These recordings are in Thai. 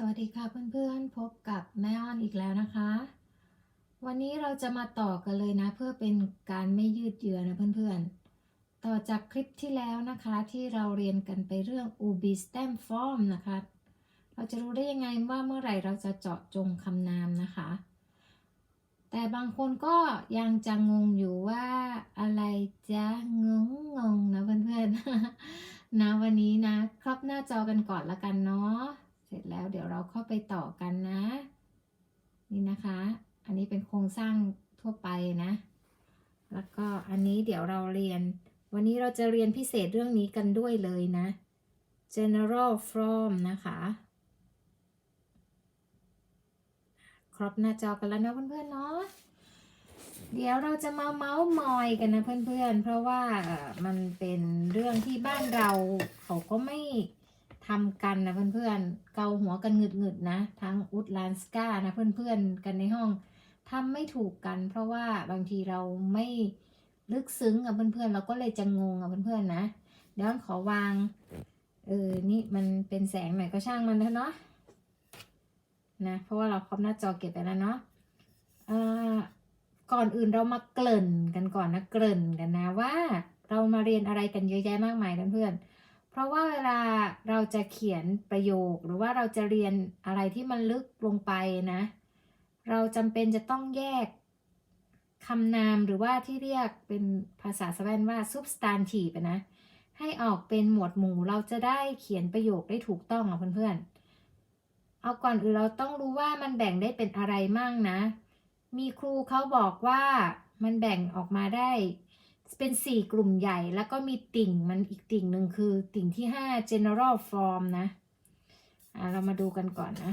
สวัสดีค่ะเพื่อนๆ พบกับแม่อ้อนอีกแล้วนะคะ วันนี้เราจะมาต่อกันเลยนะ เพื่อเป็นการไม่ยืดเยื้อนะเพื่อนๆ ต่อจากคลิปที่แล้วนะคะที่เราเรียนกันไปเรื่อง ubi stem form นะคะ เราจะรู้ได้ยังไงว่าเมื่อไหร่เราจะเจาะจงคำนามนะคะ แต่บางคนก็ยังจะงงอยู่ว่าอะไรจะงงงงนะเพื่อนๆนะวันนี้นะ ครอบหน้าจอกันก่อนละกันเนาะ เสร็จแล้วเดี๋ยวเราเข้าไปต่อกันนะ นี่นะคะ อันนี้เป็นโครงสร้างทั่วไปนะ แล้วก็อันนี้เดี๋ยวเราเรียน วันนี้เราจะเรียนพิเศษเรื่องนี้กันด้วยเลยนะ general form นะคะครบหน้าจอกันแล้วนะเพื่อนๆเนาะ เดี๋ยวเราจะมาเมาส์มอยกันนะเพื่อนๆ เพราะว่ามันเป็นเรื่องที่บ้านเราเขาก็ไม่ ทำกันนะเพื่อนๆ เกาหัวกันหงึดๆนะ ทั้งอุดลานสกานะเพื่อนๆ กันในห้องทำไม่ถูกกัน เพราะว่าบางทีเราไม่ลึกซึ้งกับเพื่อนๆ เราก็เลยจะงงกับเพื่อนๆนะ เดี๋ยวขอวาง เออ นี่มันเป็นแสงหน่อยก็ช่างมันเถอะเนาะ นะ เพราะว่าเราครอบหน้าจอเก็บไปแล้วเนาะอ่าก่อนอื่นเรามาเกริ่นกันก่อนนะ เกริ่นกันนะว่า เรามาเรียนอะไรกันเยอะแยะมากมายเพื่อนๆ ราะว่าเวลาเราจะเขียนประโยค หรือว่าเราจะเรียนอะไรที่มันลึกลงไปนะ เราจำเป็นจะต้องแยกคำนามหรือว่าที่เรียกเป็นภาษาสแวนว่า substantive นะ ให้ออกเป็นหมวดหมู่เราจะได้เขียนประโยคได้ถูกต้องอะเพื่อนๆ เอาก่อนอื่นเราต้องรู้ว่ามันแบ่งได้เป็นอะไรมั่งนะ มีครูเขาบอกว่ามันแบ่งออกมาได้ เป็นสี่กลุ่มใหญ่แล้วก็มีติ่งมันอีกติ่งหนึ่งคือติ่งที่ห้า general form นะอะเรามาดูกันก่อนนะ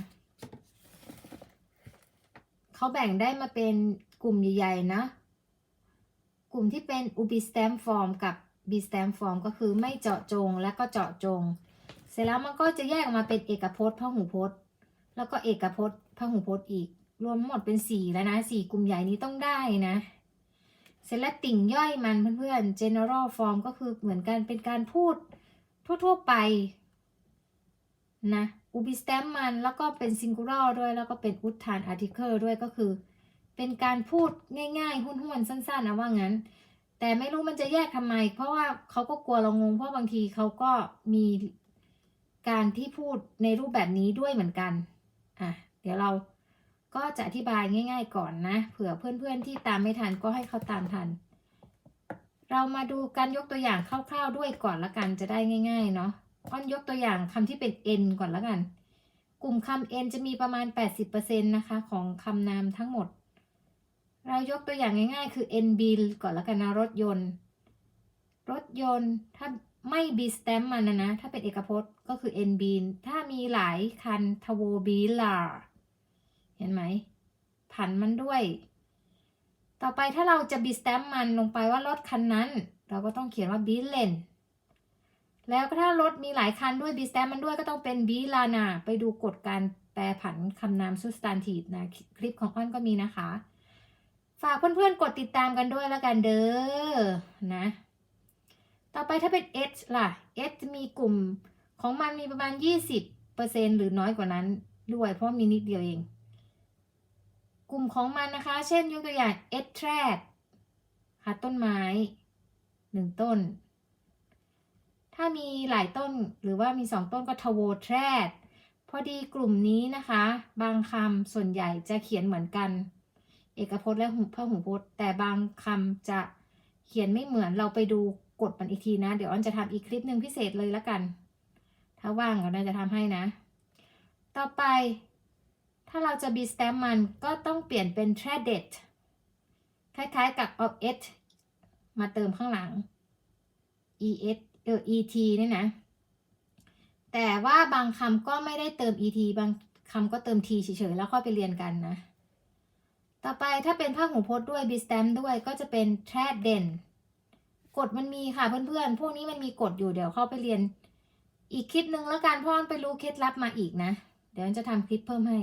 เขาแบ่งได้มาเป็นกลุ่มใหญ่ๆนะ กลุ่มที่เป็น ubi stem form กับ b stem form ก็คือไม่เจาะจงและก็เจาะจง เสร็จแล้วมันก็จะแยกออกมาเป็นเอกพจน์พหูพจน์ แล้วก็เอกพจน์พหูพจน์อีก รวมหมดเป็นสี่แล้วนะสี่กลุ่มใหญ่นี้ต้องได้นะ เสร็จแล้วติ่งย่อยมันเพื่อนๆ general form ก็คือเหมือนกันเป็นการพูดทั่วๆไปนะ ubi stem มันแล้วก็เป็น singular ด้วยแล้วก็เป็นอุทาน article ด้วยก็คือ เป็นการพูดง่ายๆห้นๆ สั้นๆนะว่างั้น แต่ไม่รู้มันจะแยกทำไม เพราะว่าเขาก็กลัวเรางง เพราะบางทีเขาก็มีการที่พูดในรูปแบบนี้ด้วยเหมือนกัน อะ เดี๋ยวเรา ก็จะอธิบายง่าย ๆ ก่อนนะ เผื่อเพื่อนๆที่ตามไม่ทันก็ให้เขาตามทัน เรามาดูการยกตัวอย่างคร่าวๆด้วยก่อนละกันจะได้ง่าย ๆ เนาะอ้อนยกตัวอย่างคำที่เป็น n ก่อนละกัน กลุ่มคำ n จะมีประมาณ 80%นะคะของคำนามทั้งหมด เรายกตัวอย่างง่ายๆ คือ n bill ก่อนละกันนะรถยนต์ รถยนต์ถ้าไม่ b stamp มันนะนะ ถ้าเป็นเอกพจน์ก็คือ n bill ถ้ามีหลายคันทโวบิลา เห็นไหม ผันมันด้วย ต่อไปถ้าเราจะ b stamp มันลงไปว่ารถคันนั้น เราก็ต้องเขียนว่า billen แล้วก็ถ้ารถมีหลายคันด้วย b stamp มันด้วยก็ต้องเป็น bilana ไปดูกฎการแปลผันคำนาม substantive นะ คลิปของอ้อนก็มีนะคะ ฝากเพื่อนๆกดติดตามกันด้วยแล้วกันเด้อนะ ต่อไปถ้าเป็น H ล่ะ H จะมีกลุ่มของมันมีประมาณ 20%หรือน้อยกว่านั้นด้วยเพราะมีนิดเดียวเอง กลุ่มของมันนะคะ เช่นยกตัวอย่าง H t r a c หาต้นไม้หนึ่งต้น ถ้ามีหลายต้นหรือว่ามีสองต้นก็ทโวแทรดพอดีกลุ่มนี้นะคะ บางคำส่วนใหญ่จะเขียนเหมือนกัน เอกพจน์และพหูพจน์ แต่บางคำจะเขียนไม่เหมือนเราไปดูกฎมันอีกทีนะ เดี๋ยวอ้อนจะทำอีกคลิปหนึ่งพิเศษเลยละกัน ถ้าว่างก็น่าจะทำให้นะ ต่อไป ถ้าเราจะ be stamp มันก็ต้องเปลี่ยนเป็น traded คล้ายๆกับ of it มาเติมข้างหลัง es เออ et นี่นะ แต่ว่าบางคำก็ไม่ได้เติม et บางคำก็เติม t เฉยๆ แล้วค่อยไปเรียนกันนะ ต่อไปถ้าเป็นภาคหูพจน์ด้วย be stamp ด้วยก็จะเป็น tradden กฎมันมีค่ะเพื่อนๆ พวกนี้มันมีกฎอยู่เดี๋ยวเข้าไปเรียนอีกคลิปหนึ่งแล้วกันพราะไปรู้เคล็ดลับมาอีกนะ เดี๋ยวจะทำคลิปเพิ่มให้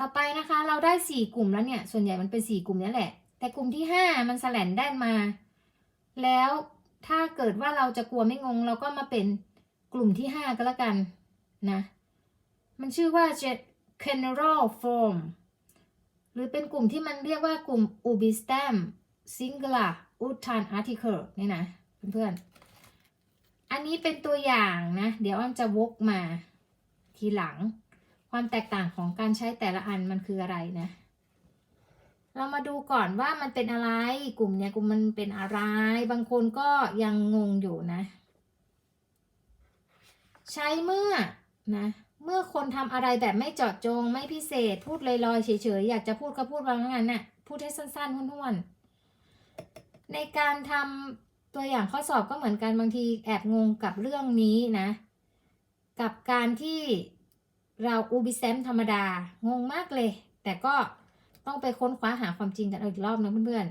ต่อไปนะคะเราได้สี่กลุ่มแล้วเนี่ย ส่วนใหญ่มันเป็นสี่กลุ่มนี้แหละ แต่กลุ่มที่ห้ามันแสลนได้มา แล้วถ้าเกิดว่าเราจะกลัวไม่งง เราก็มาเป็นกลุ่มที่ห้าก็แล้วกันนะ มันชื่อว่า general form หรือเป็นกลุ่มที่มันเรียกว่ากลุ่ม ubistem singular utan article นี่นะเพื่อนๆ อันนี้เป็นตัวอย่างนะ เดี๋ยวอ้อมจะวกมาทีหลัง ความแตกต่างของการใช้แต่ละอันมันคืออะไรนะ เรามาดูก่อนว่ามันเป็นอะไรกลุ่มเนี้ยกลุ่มมันเป็นอะไร บางคนก็ยังงงอยู่นะ ใช้เมื่อนะเมื่อคนทำอะไรแบบไม่เจาะจงไม่พิเศษ พูดลอยๆเฉยๆอยากจะพูดก็พูดว่างั้นน่ะพูดให้สั้นๆห้วนๆในการทำตัวอย่างข้อสอบก็เหมือนกันบางทีแอบงงกับเรื่องนี้นะ กับการที่ เราอูบิเซมธรรมดา งงมากเลย แต่ก็ต้องไปค้นคว้าหาความจริงกันอีกรอบนะเพื่อน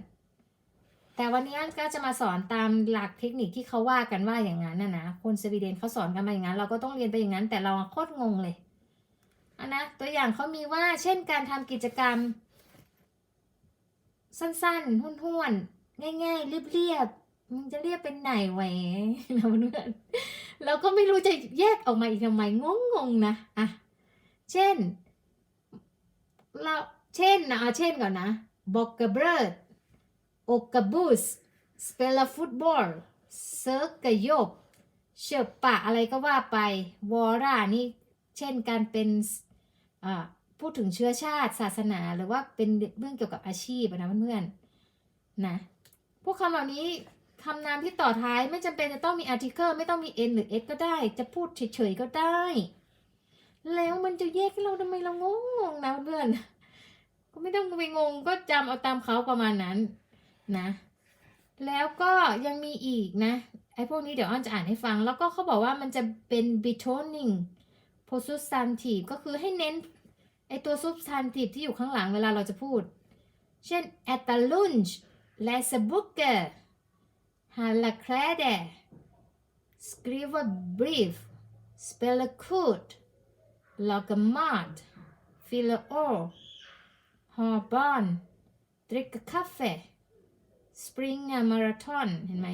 ๆ แต่วันนี้ก็จะมาสอนตามหลักเทคนิคที่เขาว่ากันว่าอย่างนั้นนะนะคนสวีเดนเขาสอนกันมาอย่างนั้น เราก็ต้องเรียนไปอย่างนั้น แต่เราโคตรงงเลยอันนะตัวอย่างเขามีว่าเช่นการทำกิจกรรม สั้นๆห้วนๆง่ายๆเรียบๆมันจะเรียบเป็นไหนไว้เราเพื่อนเราก็ไม่รู้จะแยกออกมาอีกทำไมงงๆนะอะ เช่นเราเช่นนะเอาเช่นก่อนนะบอกกระเบิดอกกระบุสสเปลฟุตบอลเซิร์กกระยบเชือบปะอะไรก็ว่าไปวอร่านี่เช่นการเป็นพูดถึงเชื้อชาติศาสนาหรือว่าเป็นเรื่องเกี่ยวกับอาชีพนะเพื่อนๆนะพวกคำเหล่านี้คำนามที่ต่อท้ายไม่จำเป็นจะต้องมี article ไม่ต้องมี n หรือ s ก็ได้ จะพูดเฉยๆก็ได้ แล้วมันจะแยกให้เราทำไมเรางงๆนะเพื่อน ก็ไม่ต้องไปงงก็จำเอาตามเขาประมาณนั้นนะ แล้วก็ยังมีอีกนะ ไอ้พวกนี้เดี๋ยวอ้อนจะอ่านให้ฟัง แล้วก็เขาบอกว่ามันจะเป็น betoning possessive ก็คือให้เน้นไอ้ตัว substantive ที่อยู่ข้างหลังเวลาเราจะพูด เช่น at the lunch läsa böcker h a l a kläder skriva brev spela kort mat fylla år ha barn dricka kaffe springa marathon เห็นไหม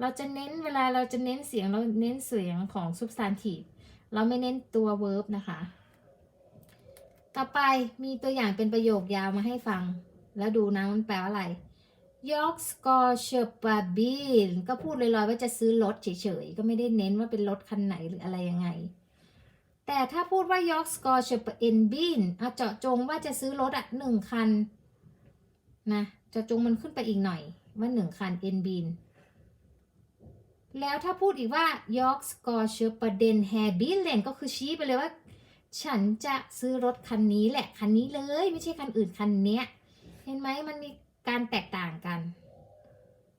เราจะเน้นเวลาเราจะเน้นเสียงเราเน้นเสียงของ substantive เราไม่เน้นตัว verb นะคะ ต่อไปมีตัวอย่างเป็นประโยคยาวมาให้ฟัง แล้วดูนะมันแปลว่าอะไรยอกสกอร์เชอร์ปาบิลก็พูดลอยๆว่าจะซื้อรถเฉยๆ ก็ไม่ได้เน้นว่าเป็นรถคันไหนหรืออะไรยังไง แต่ถ้าพูดว่ายอกสกอร์เชปเอ็นบินเอาเจาะจงว่าจะซื้อรถอะหนึ่งคันนะเจาะจงมันขึ้นไปอีกหน่อยว่าหนึ่งคันเอ็นบินแล้วถ้าพูดอีกว่ายอกสกอร์เชปเดนแฮบิลเลนก็คือชี้ไปเลยว่า ฉันจะซื้อรถคันนี้แหละ คันนี้เลยไม่ใช่คันอื่นคันเนี้ย เห็นไหมมันมีการแตกต่างกัน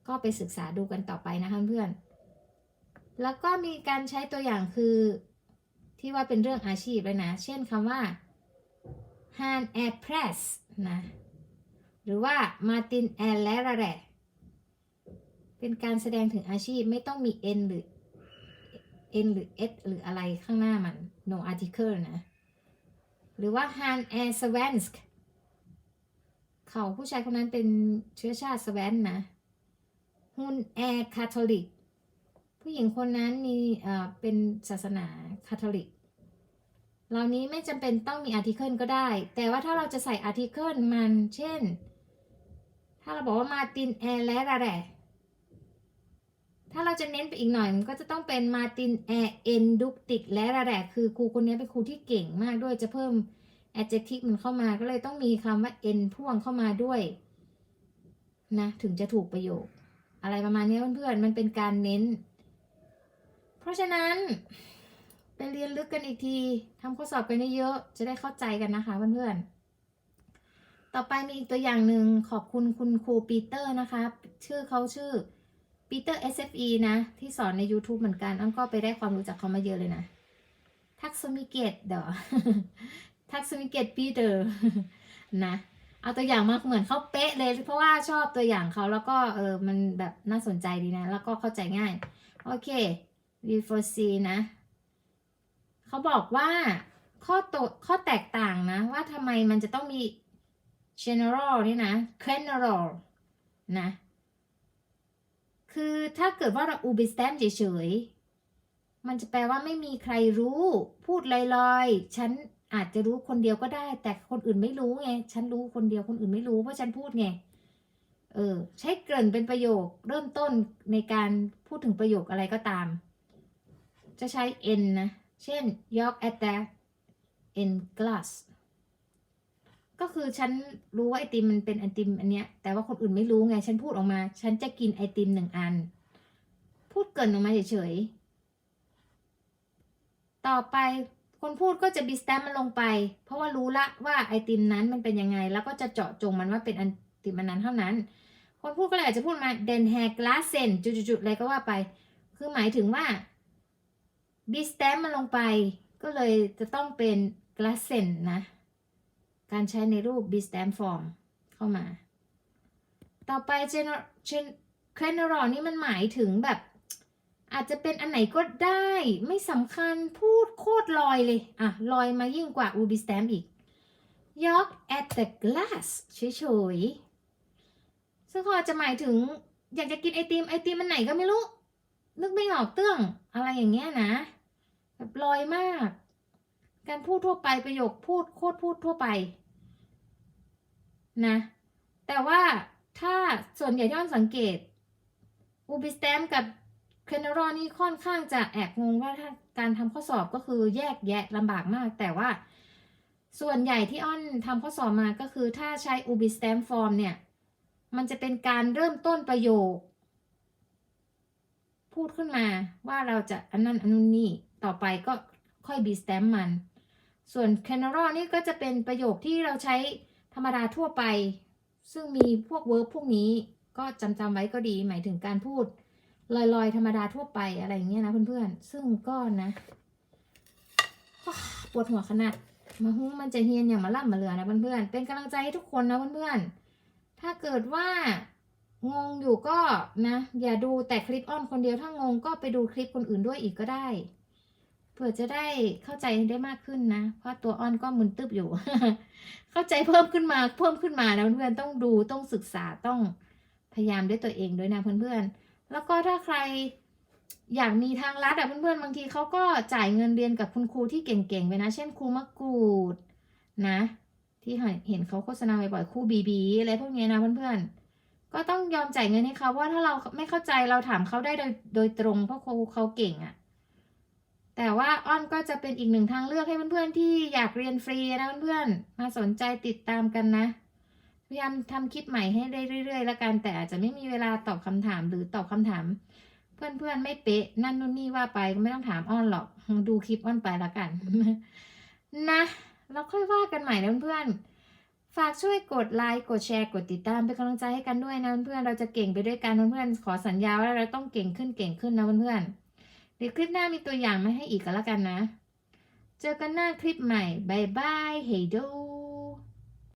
ก็ไปศึกษาดูกันต่อไปนะคะเพื่อน แล้วก็มีการใช้ตัวอย่างคือ ที่ว่าเป็นเรื่องอาชีพเลยนะ เช่นคำว่า Han air press นะ หรือว่า Martin air l e r a เป็นการแสดงถึงอาชีพไม่ต้องมี n หรือ n หรือ s หรืออะไรข้างหน้ามัน no article นะ หรือว่า han air svensk เขาผู้ชายคนนั้นเป็นเชื้อชาติสแวนนะฮุนแอร์คาทอลิก ผู้หญิงคนนั้นมีเป็นศาสนาคาทอลิกเหล่านี้ไม่จำเป็นต้องมีอาร์ติเคิลก็ได้ แต่ว่าถ้าเราจะใส่อาร์ติเคิลมันเช่น ถ้าเราบอกว่ามาตินแอร์และระแรถ้าเราจะเน้นไปอีกหน่อยมันก็จะต้องเป็นมาตินแอร์เอนดุกติกและระแรคือครูคนนี้เป็นครูที่เก่งมากด้วยจะเพิ่ม adjective มันเข้ามาก็เลยต้องมีคำว่า n พ่วงเข้ามาด้วยนะถึงจะถูกประโยค อะไรประมาณนี้เพื่อนๆมันเป็นการเน้น เพราะฉะนั้นไปเรียนลึกกันอีกทีทำข้อสอบกันเยอะๆจะได้เข้าใจกันนะคะเพื่อนๆ ต่อไปมีอีกตัวอย่างหนึ่งขอบคุณคุณครูปีเตอร์นะคะ ชื่อเขาชื่อปีเตอร์ SFE นะ ที่สอนใน YouTube เหมือนกันอ้อมก็ไปได้ความรู้จากเขามาเยอะเลยนะทักษมิเกตเดี๋ยวทักษมิเกตปีเตอร์นะเอาตัวอย่างมาเหมือนเขาเป๊ะเลย เพราะว่าชอบตัวอย่างเขาแล้วก็เออมันแบบน่าสนใจดีนะ แล้วก็เข้าใจง่าย โอเค V for C นะ เขาบอกว่าข้อตข้อแตกต่างนะ ว่าทำไมมันจะต้องมี general นี่นะ general นะ คือถ้าเกิดว่าเรา u b i s t a m เฉยๆ มันจะแปลว่าไม่มีใครรู้ พูดลอยๆ ฉันอาจจะรู้คนเดียวก็ได้ แต่คนอื่นไม่รู้ไง ฉันรู้คนเดียวคนอื่นไม่รู้เพราะฉันพูดไง เออ ใช้เกริ่นเป็นประโยคเริ่มต้นในการพูดถึงประโยคอะไรก็ตาม จะใช้ n นะ เช่น York at the n glass ก็คือฉันรู้ว่าไอติมมันเป็นไอติมอันเนี้ย แต่ว่าคนอื่นไม่รู้ไง ฉันพูดออกมา ฉันจะกินไอติมหนึ่งอัน พูดเกินออกมาเฉยๆ ต่อไปคนพูดก็จะบีสแตมมันลงไป เพราะว่ารู้ละว่าไอติมนั้นมันเป็นยังไง แล้วก็จะเจาะจงมันว่าเป็นไอติมอันนั้นเท่านั้น คนพูดก็เลยอาจจะพูดมา den h a g l a s s e n จุดๆๆอะไรก็ว่าไป คือหมายถึงว่า บีสแตมมันลงไป ก็เลยจะต้องเป็น g l a s s e n นะ การใช้ในรูป b s t a m form เข้ามา ต่อไป general general นี่มันหมายถึงแบบ อาจจะเป็นอันไหนก็ได้ ไม่สำคัญพูดโคตรลอยเลย อะ ลอยมายิ่งกว่า u b s t a m อีก York at the glass เฉยๆซึ่งเขาอจะหมายถึงอยากจะกินไอติม ไอติมมันไหนก็ไม่รู้ นึกไม่ออกเตื้องอะไรอย่างเงี้ยนะแบบลอยมาก การพูดทั่วไปประโยคพูดโคตรพูดทั่วไปนะ แต่ว่าถ้าส่วนใหญ่ที่อ้อนสังเกตอูบิสแตมกับเคนรอนี่ค่อนข้างจะแอบงงว่าถ้าการทำข้อสอบก็คือแยกแยะลำบากมาก แต่ว่า ส่วนใหญ่ที่อ้อนทำข้อสอบมาก็คือถ้าใช้อูบิสแตมฟอร์มเนี่ย มันจะเป็นการเริ่มต้นประโยค พูดขึ้นมาว่าเราจะอันนั้นอันนู้นนี่ต่อไปก็ค่อยบีสแตมมัน ส่วน general นี่ก็จะเป็นประโยคที่เราใช้ธรรมดาทั่วไป ซึ่งมีพวกเวิร์บพวกนี้ก็จำจำไว้ก็ดีหมายถึงการพูดลอยๆ ธรรมดาทั่วไปอะไรอย่างเงี้ยนะเพื่อนๆ ซึ่งก็นะปวดหัวขนาดมาหุ้มันจะเฮียนอย่างมาล่ำมาเรือนะเพื่อนๆ เป็นกำลังใจให้ทุกคนนะเพื่อนๆ ถ้าเกิดว่า งงอยู่ก็นะ อย่าดูแต่คลิปอ้อนคนเดียวถ้างงก็ไปดูคลิปคนอื่นด้วยอีกก็ได้เผื่อจะได้เข้าใจได้มากขึ้นนะ เพราะตัวอ้อนก็มึนตึบอยู่ เข้าใจเพิ่มขึ้นมาเพิ่มขึ้นมานะเพื่อนๆต้องดูต้องศึกษาต้องพยายามด้วยตัวเองด้วยนะเพื่อนๆ แล้วก็ถ้าใครอยากมีทางลัดอะเพื่อนๆบางทีเขาก็จ่ายเงินเรียนกับคุณครูที่เก่งๆไปนะ เช่นครูมะกรูดนะ ที่เห็นเขาโฆษณาบ่อยๆครูบีบีอะไรพวกนี้นะเพื่อนๆ ก็ต้องยอมจ่ายเงินให้เขาเพราะว่าถ้าเราไม่เข้าใจเราถามเขาได้โดยโดยตรงเพราะครูเขาเก่งอะแต่ว่าอ้อนก็จะเป็นอีกหนึ่งทางเลือกให้เพื่อนๆที่อยากเรียนฟรีนะเพื่อนๆมาสนใจติดตามกันนะพยายามทำคลิปใหม่ให้ได้เรื่อยๆแล้วกันแต่อาจจะไม่มีเวลาตอบคำถามหรือตอบคำถาม เพื่อนๆไม่เป๊ะนั่นนู่นนี่ว่าไปก็ไม่ต้องถามอ้อนหรอกดูคลิปอ้อนไปแล้วกัน นะแล้วค่อยว่ากันใหม่นะเพื่อนๆ ฝากช่วยกดไลค์กดแชร์กดติดตามเป็นกำลังใจให้กันด้วยนะเพื่อนๆเราจะเก่งไปด้วยกันเพื่อนๆขอสัญญาว่าเราต้องเก่งขึ้นเก่งขึ้นนะเพื่อนๆเดี๋ยวคลิปหน้ามีตัวอย่างมาให้อีกก็แล้วกันนะ เจอกันหน้าคลิปใหม่บายบายเฮโด